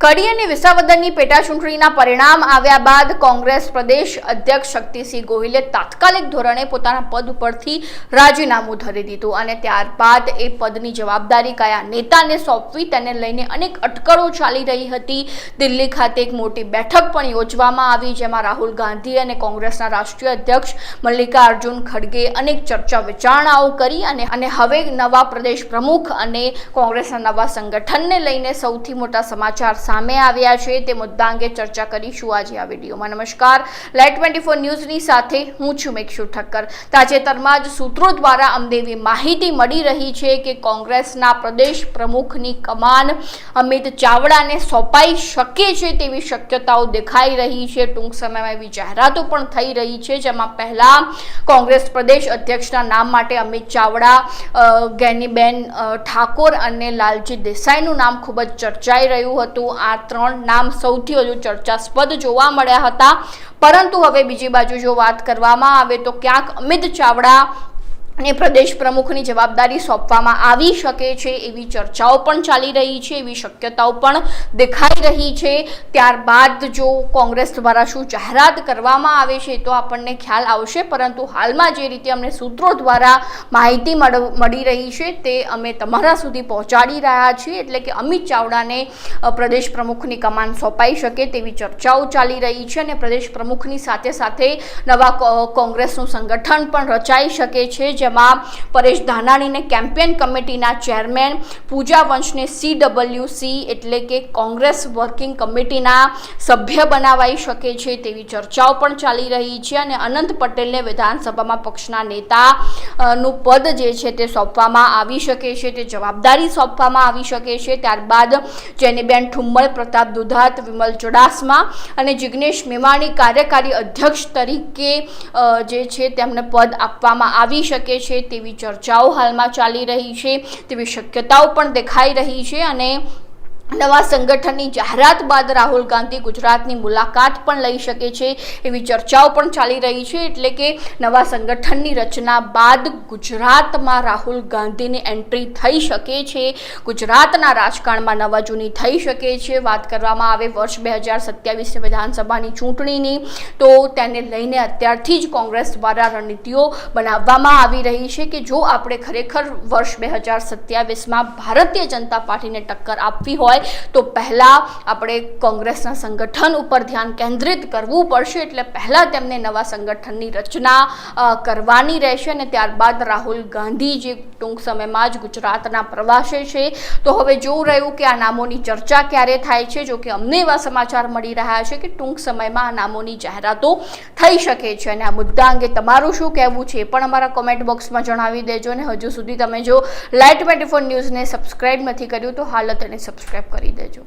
કડી અને વિસાવદરની પેટાચૂંટણીના પરિણામ આવ્યા બાદ કોંગ્રેસ પ્રદેશ અધ્યક્ષ શક્તિસિંહ ગોહિલે તાત્કાલિક ધોરણે પોતાના પદ ઉપરથી રાજીનામું ધરી દીધું અને ત્યારબાદ એ પદની જવાબદારી કયા નેતાને સોંપવી તેને લઈને અનેક અટકળો ચાલી રહી હતી. દિલ્હી ખાતે એક મોટી બેઠક પણ યોજવામાં આવી જેમાં રાહુલ ગાંધી અને કોંગ્રેસના રાષ્ટ્રીય અધ્યક્ષ મલ્લિકાર્જુન ખડગે અનેક ચર્ચા વિચારણાઓ કરી અને અને હવે નવા પ્રદેશ પ્રમુખ અને કોંગ્રેસના નવા સંગઠનને લઈને સૌથી મોટા સમાચાર સામે આવ્યા છે તે મુદ્દા અંગે ચર્ચા કરીશું આજે આ વિડીયોમાં. નમસ્કાર. લાઈટ ટ્વેન્ટી ફોર ન્યૂઝની સાથે હું છું મેક્ષુ ઠક્કર. તાજેતરમાં જ સૂત્રો દ્વારા અમને એવી માહિતી મળી રહી છે કે કોંગ્રેસના પ્રદેશ પ્રમુખની કમાન અમિત ચાવડાને સોંપાઈ શકે છે તેવી શક્યતાઓ દેખાઈ રહી છે. ટૂંક સમયમાં એવી જાહેરાતો પણ થઈ રહી છે, જેમાં પહેલા કોંગ્રેસ પ્રદેશ અધ્યક્ષના નામ માટે અમિત ચાવડા ગેનીબેન ઠાકોર અને લાલજી દેસાઈનું નામ ખૂબ જ ચર્ચાઈ રહ્યું હતું. આ ત્રણ નામ સૌથી વધુ ચર્ચાસ્પદ જોવા મળ્યા હતા. પરંતુ હવે બીજી બાજુ જો વાત કરવામાં આવે તો ક્યાંક અમિત ચાવડા ને પ્રદેશ પ્રમુખની જવાબદારી સોંપવામાં આવી શકે છે એવી ચર્ચાઓ પણ ચાલી રહી છે, એવી શક્યતાઓ પણ દેખાઈ રહી છે. ત્યારબાદ જો કોંગ્રેસ દ્વારા શું જાહેરાત કરવામાં આવે છે તો આપણને ખ્યાલ આવશે, પરંતુ હાલમાં જે રીતે અમને સૂત્રો દ્વારા માહિતી મળ- રહી છે તે અમે તમારા સુધી પહોંચાડી રહ્યા છીએ, એટલે કે અમિત ચાવડાને પ્રદેશ પ્રમુખની કમાન સોંપાઈ શકે તેવી ચર્ચાઓ ચાલી રહી છે અને પ્રદેશ પ્રમુખની સાથે સાથે નવા કોંગ્રેસનું સંગઠન પણ રચાઈ શકે છે જેમાં પરેશ ધાનાણીને કેમ્પેન કમિટીના ચેરમેન પૂજા વંશને સીડબલ્યુસી એટલે કે કોંગ્રેસ વર્કિંગ કમિટીના સભ્ય બનાવાઈ શકે છે તેવી ચર્ચાઓ પણ ચાલી રહી છે અને અનંત પટેલને વિધાનસભામાં પક્ષના નેતા નું પદ જે છે તે સોંપવામાં આવી શકે છે, તે જવાબદારી સોંપવામાં આવી શકે છે. ત્યારબાદ જેનીબેન ઠુમ્મલ પ્રતાપ દુધાત, વિમલ ચુડાસમા અને જિગ્નેશ મેવાણી કાર્યકારી અધ્યક્ષ તરીકે જે છે તેમને પદ આપવામાં આવી શકે છે તેવી ચર્ચાઓ હાલમાં ચાલી રહી છે, તેવી શક્યતાઓ પણ દેખાઈ રહી છે અને નવા સંગઠનની જાહેરાત બાદ રાહુલ ગાંધી ગુજરાતની મુલાકાત પણ લઈ શકે છે. એવી ચર્ચાઓ પણ ચાલી રહી છે. એટલે કે નવા સંગઠનની રચના બાદ ગુજરાતમાં રાહુલ ગાંધીની એન્ટ્રી થઈ શકે છે. ગુજરાતના રાજકારણમાં નવા જૂની થઈ શકે છે. વાત કરવામાં આવે વર્ષ બે હજાર સત્યાવીસની વિધાનસભાની ચૂંટણીની, તો તેને લઈને અત્યારથી જ કોંગ્રેસ દ્વારા રણનીતિઓ બનાવવામાં આવી રહી છે કે જો આપણે ખરેખર વર્ષ બે હજાર સત્યાવીસમાં ભારતીય જનતા પાર્ટીને ટક્કર આપવી હોય તો પહેલાં આપણે કોંગ્રેસના સંગઠન ઉપર ધ્યાન કેન્દ્રિત કરવું પડશે, એટલે પહેલાં તેમને નવા સંગઠનની રચના કરવાની રહેશે અને ત્યારબાદ રાહુલ ગાંધી જે ટૂંક સમયમાં જ ગુજરાતના પ્રવાસે છે. તો હવે જોવું રહ્યું કે આ નામોની ચર્ચા ક્યારે થાય છે, જો કે અમને એવા સમાચાર મળી રહ્યા છે કે ટૂંક સમયમાં આ નામોની જાહેરાતો થઈ શકે છે. અને આ મુદ્દા અંગે તમારું શું કહેવું છે પણ અમારા કોમેન્ટ બોક્સમાં જણાવી દેજો. અને હજુ સુધી તમે જો લાઇટ ટ્વેન્ટી ફોર ન્યૂઝને સબસ્ક્રાઇબ નથી કર્યું, તો હાલ તેને સબસ્ક્રાઇબ કરી દેજો.